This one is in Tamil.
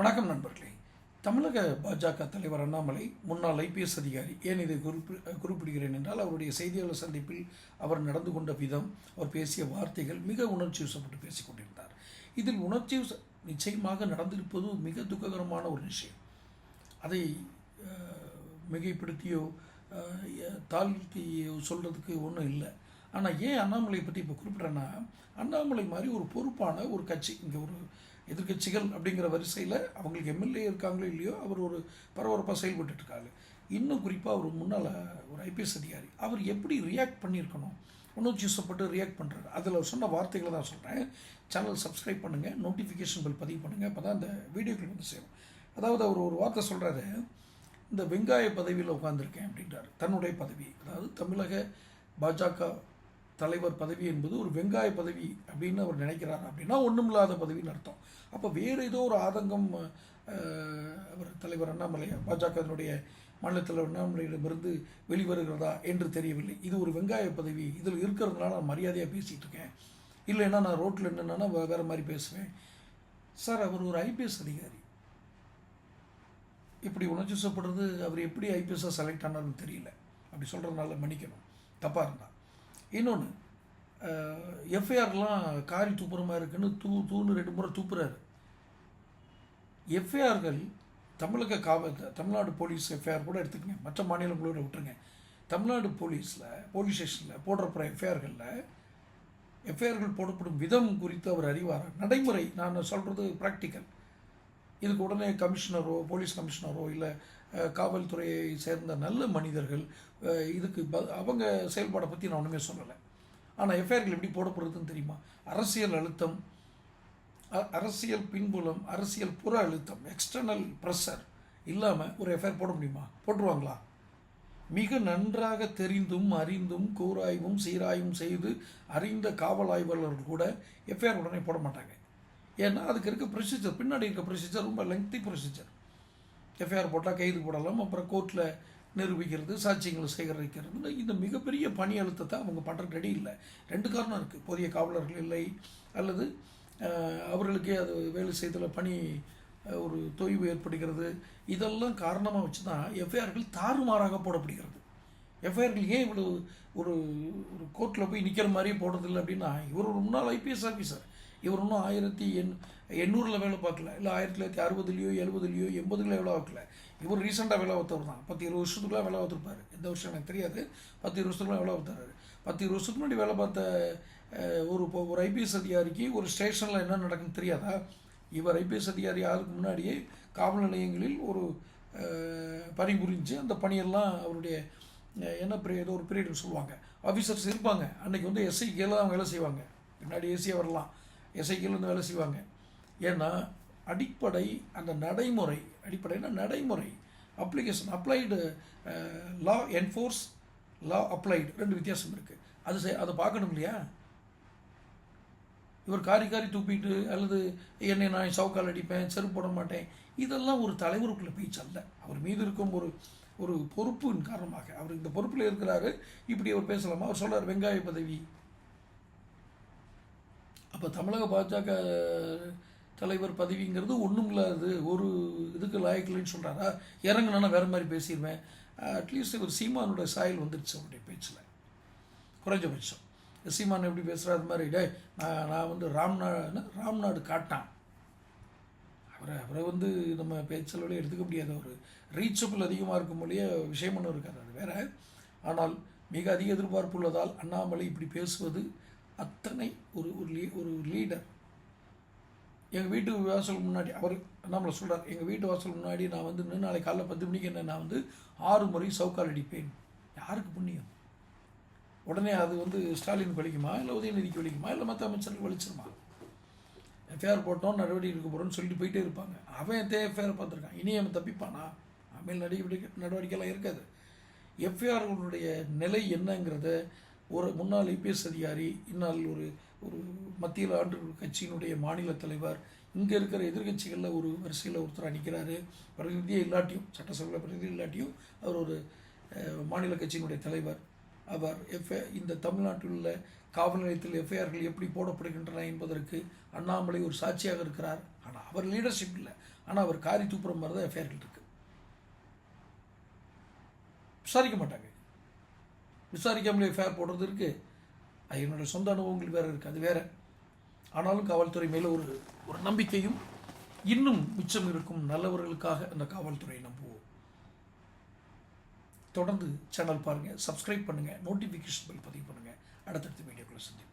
வணக்கம் நண்பர்களே. தமிழக பாஜக தலைவர் அண்ணாமலை முன்னாள் ஐபிஎஸ் அதிகாரி ஏன் இதை குறிப்பி குறிப்பிடுகிறேன் என்றால் அவருடைய செய்தியாளர் சந்திப்பில் அவர் நடந்து கொண்ட விதம் அவர் பேசிய வார்த்தைகள் மிக உணர்ச்சி வசப்பட்டு பேசிக் கொண்டிருந்தார். இதில் உணர்ச்சி நிச்சயமாக நடந்திருப்பது மிக துக்ககரமான ஒரு விஷயம். அதை மிகைப்படுத்தியோ அஹ், தாழ்த்தியோ சொல்கிறதுக்கு ஒன்றும் இல்லை. ஆனால் ஏன் அண்ணாமலை பற்றி இப்போ குறிப்பிட்றேன்னா அண்ணாமலை மாதிரி ஒரு பொறுப்பான ஒரு கட்சி இங்கே ஒரு எதிர்க்கட்சிகள் அப்படிங்கிற வரிசையில் அவங்களுக்கு எம்எல்ஏ இருக்காங்களோ இல்லையோ அவர் ஒரு பரபரப்பாக செயல்பட்டுட்டு இருக்காரு இன்னும் குறிப்பாக அவர் முன்னால் ஒரு ஐபிஎஸ் அதிகாரி அவர் எப்படி ரியாக்ட் பண்ணியிருக்கணும்? உணர்ச்சி வசப்பட்டு ரியாக்ட் பண்ணுறாரு அதில் சொன்ன வார்த்தைகளை தான் சொல்கிறேன் சேனல் சப்ஸ்கிரைப் பண்ணுங்கள் நோட்டிஃபிகேஷன் பில் பதிவு பண்ணுங்கள் அப்போ தான் அந்த வீடியோக்கள் வந்து சேரும். அதாவது அவர் ஒரு வார்த்தை சொல்கிறாரு இந்த வெங்காய பதவியில் உட்காந்துருக்கேன் அப்படின்றார். தன்னுடைய பதவி அதாவது தமிழக பாஜக தலைவர் பதவி என்பது ஒரு வெங்காய பதவி அப்படின்னு அவர் நினைக்கிறார் அப்படின்னா ஒன்றுமில்லாத பதவின்னு அர்த்தம். அப்போ வேறு ஏதோ ஒரு ஆதங்கம் அவர் தலைவர் அண்ணாமலை பாஜகவினுடைய மாநில தலைவர் அண்ணாமலையிடமிருந்து வெளிவருகிறதா என்று தெரியவில்லை. இது ஒரு வெங்காய பதவி. இதில் இருக்கிறதுனால நான் மரியாதையாக பேசிகிட்டு இருக்கேன். இல்லைன்னா நான் ரோட்டில் என்னென்னா வேறு மாதிரி பேசுவேன். சார் அவர் ஒரு ஐபிஎஸ் அதிகாரி. இப்படி உணர்ச்சி வசப்படுறது அவர் எப்படி ஐபிஎஸ்ஸாக செலக்ட் ஆனார்னு தெரியல. அப்படி சொல்கிறதுனால மன்னிக்கணும். தப்பாக இருந்தால் இன்னொன்று எஃப்ஐஆர்லாம் காரி துப்புற மாதிரி இருக்குன்னு தூ தூன்னு ரெண்டு முறை துப்புறாரு. எஃப்ஐஆர்கள் தமிழக காவல் தமிழ்நாடு போலீஸ் எஃப்ஐஆர் கூட எடுத்துக்கங்க. மற்ற மாநிலங்களோட விட்டுருங்க. தமிழ்நாடு போலீஸில் போலீஸ் ஸ்டேஷனில் போடுறப்புற எஃப்ஐஆர்களில் எஃப்ஐஆர்கள் போடப்படும் விதம் குறித்து அவர் அறிவார்? நடைமுறை நான் சொல்கிறது ப்ராக்டிக்கல் இதுக்கு உடனே கமிஷனரோ போலீஸ் கமிஷனரோ இல்லை காவல்துறையை சேர்ந்த நல்ல மனிதர்கள் இதுக்கு ப அவங்க செயல்பாடை பற்றி நான் ஒன்றுமே சொல்லலை. ஆனால் எஃப்ஐஆர்கள் எப்படி போடப்படுறதுன்னு தெரியுமா? அரசியல் அழுத்தம் அ- அரசியல் பின்புலம் அரசியல் புற அழுத்தம் எக்ஸ்டர்னல் ப்ரெஷர் இல்லாமல் ஒரு எஃப்ஐஆர் போட முடியுமா? போட்டுருவாங்களா? மிக நன்றாக தெரிந்தும் அறிந்தும் கூராய்வும் சீராய்வும் செய்து அறிந்த காவல் ஆய்வாளர்கள் கூட எஃப்ஐஆர் உடனே போட மாட்டாங்க. ஏன்னா அதுக்கு இருக்க ப்ரொசீஜர் பின்னாடி இருக்க ப்ரொசீஜர் ரொம்ப லெங்க்தி ப்ரொசீஜர் எஃப்ஐஆர் போட்டால் கைது போடலாம். அப்புறம் கோர்ட்டில் நிரூபிக்கிறது சாட்சியங்களை சேகரிக்கிறது இந்த மிகப்பெரிய பணி அழுத்தத்தை அவங்க பண்ணுறதுக்கு ரெடி இல்லை ரெண்டு காரணம் இருக்குது போதிய காவலர்கள் இல்லை அல்லது அவர்களுக்கே அது வேலை செய்ததில் பணி ஒரு தொய்வு ஏற்படுகிறது. இதெல்லாம் காரணமாக வச்சு தான் எஃப்ஐஆர்கள் தாறுமாறாக போடப்படுகிறது. எஃப்ஐஆர்கள் ஏன் இவ்வளோ ஒரு ஒரு கோர்ட்டில் போய் நிற்கிற மாதிரியே போடுறதில்லை அப்படின்னா இவர் ஒரு முன்னாள் ஐபிஎஸ் ஆஃபீஸர் இவர் இன்னும் ஆயிரத்தி எண் எண்ணூறில் வேலை பார்க்கல. இல்லை ஆயிரத்தி தொள்ளாயிரத்தி அறுபதுலையோ எழுபதுலையோ எண்பதுலையோ வேலை பார்க்கல. இவர் ரீசெண்டாக வேலை பார்த்தவர் தான். பத்து இருபது வருஷத்துக்குலாம் வேலை பார்த்துருப்பாரு. எந்த வருஷம் எனக்கு தெரியாது. பத்து இருபது வருஷத்துக்குலாம் வேலை பார்த்தாரு பத்து இருபது வருஷத்துக்கு முன்னாடி வேலை பார்த்த ஒரு இப்போ ஒரு ஐபிஎஸ் அதிகாரிக்கு ஒரு ஸ்டேஷனில் என்ன நடக்குன்னு தெரியாதா? இவர் ஐபிஎஸ் அதிகாரி யாருக்கு முன்னாடியே காவல் நிலையங்களில் ஒரு பணிபுரிஞ்சு அந்த பணியெல்லாம் அவருடைய என்ன பீரியட் ஏதோ ஒரு பீரியட் சொல்லுவாங்க. ஆஃபீஸர்ஸ் இருப்பாங்க. அன்றைக்கி வந்து எஸ்ஐ கீழே தான் வேலை செய்வாங்க. பின்னாடி ஏசியாக வரலாம். எஸ்ஐ வந்து வேலை செய்வாங்க. ஏன்னா அடிப்படை அந்த நடைமுறை அடிப்படைனா நடைமுறை. Application applied law enforce law applied ரெண்டு வித்தியாசம் இருக்குது அது செய் அதை பார்க்கணும் இல்லையா? இவர் காரி காரி தூப்பிட்டு அல்லது என்னை நான் சவுக்கால் அடிப்பேன் செருப்பு போட மாட்டேன். இதெல்லாம் ஒரு தலைவருக்குள்ள பேச்சு அல்ல. அவர் மீது இருக்கும் ஒரு ஒரு பொறுப்பின் காரணமாக. அவர் இந்த பொறுப்பில் இருக்கிறாரு. இப்படி அவர் பேசலாமா? அவர் சொல்கிறார் வெங்காய பதவி அப்போ தமிழக பாஜக தலைவர் பதவிங்கிறது ஒன்றும் இல்லாது ஒரு இதுக்கு லாயக்கில்லைன்னு சொல்கிறாரா இறங்கினா வேறு மாதிரி பேசிடுவேன் அட்லீஸ்ட் ஒரு சீமானோட சாயல் வந்துடுச்சு அவருடைய பேச்சில். குறைஞ்சபட்சம். சீமான் எப்படி பேசுகிறா அது மாதிரி டே நான் நான் வந்து ராம்நாடு ராம்நாடு காட்டான். அவரை அவரை வந்து நம்ம பேச்சளவில் எடுத்துக்க முடியாத. ஒரு ரீச்சபிள் அதிகமாக இருக்கும் மொழியே விஷயம் ஒன்றும் இருக்காது அது வேற. ஆனால் மிக அதிக எதிர்பார்ப்பு உள்ளதால் அண்ணாமலை இப்படி பேசுவது அத்தனை ஒரு ஒரு லீ ஒரு லீடர் எங்கள் வீட்டு வாசல் முன்னாடி அவர் நம்மளை சொல்கிறார் எங்கள் வீட்டு வாசல் முன்னாடி நான் வந்து நின்று நாளைக்கு காலைல பத்து மணிக்கு என்ன நான் வந்து ஆறு முறை சவுக்கால் அடிப்பேன். யாருக்கு புண்ணியம்? உடனே அது வந்து ஸ்டாலின் வலிக்குமா? இல்லை உதயநிதிக்கு வலிக்குமா? இல்லை மற்ற அமைச்சருக்கு வலிச்சிருமா? எஃப்ஐஆர் போட்டோம் நடவடிக்கை எடுக்க போகிறோம்னு சொல்லிட்டு போயிட்டே இருப்பாங்க. அவன் தே எஃப்ஐஆர் பார்த்துருக்கான். இனி அவன் தப்பிப்பானா? அவன் நடவடிக்கை நடவடிக்கைலாம் இருக்காது. எஃப்ஐஆர்களுடைய நிலை என்னங்கிறத ஒரு முன்னாள் ஐபிஎஸ் அதிகாரி இன்னால் ஒரு ஒரு மத்தியில் ஆண்டு கட்சியினுடைய மாநில தலைவர் இங்கே இருக்கிற எதிர்க்கட்சிகளில் ஒரு வரிசையில் ஒருத்தர் நிற்கிறாரு பிரதிநிதியே இல்லாட்டியும் சட்டசபையில் பிரதிநிதி இல்லாட்டியும் அவர் ஒரு மாநில கட்சியினுடைய தலைவர் அவர் எஃப்ஐ இந்த தமிழ்நாட்டில் உள்ள காவல் நிலையத்தில் எஃப்ஐஆர்கள் எப்படி போடப்படுகின்றன என்பதற்கு அண்ணாமலை ஒரு சாட்சியாக இருக்கிறார். ஆனால் அவர் லீடர்ஷிப் இல்லை. ஆனால் அவர் காரி தூப்புற மாதிரி தான் எஃப்ஐஆர்கள் இருக்குது விசாரிக்க மாட்டாங்க. விசாரிக்காமலே ஃபேர் போடுறது இருக்குது அது என்னுடைய சொந்த அனுபவங்கள் வேறு இருக்குது அது வேறு. ஆனாலும் காவல்துறை மேலே ஒரு ஒரு நம்பிக்கையும் இன்னும் மிச்சம் இருக்கும் நல்லவர்களுக்காக அந்த காவல்துறையை நம்புவோம். தொடர்ந்து சேனல் பாருங்கள் சப்ஸ்கிரைப் பண்ணுங்கள் நோட்டிஃபிகேஷன் பில் பதிவு பண்ணுங்கள் அடுத்தடுத்த வீடியோக்களை சந்திப்போம்.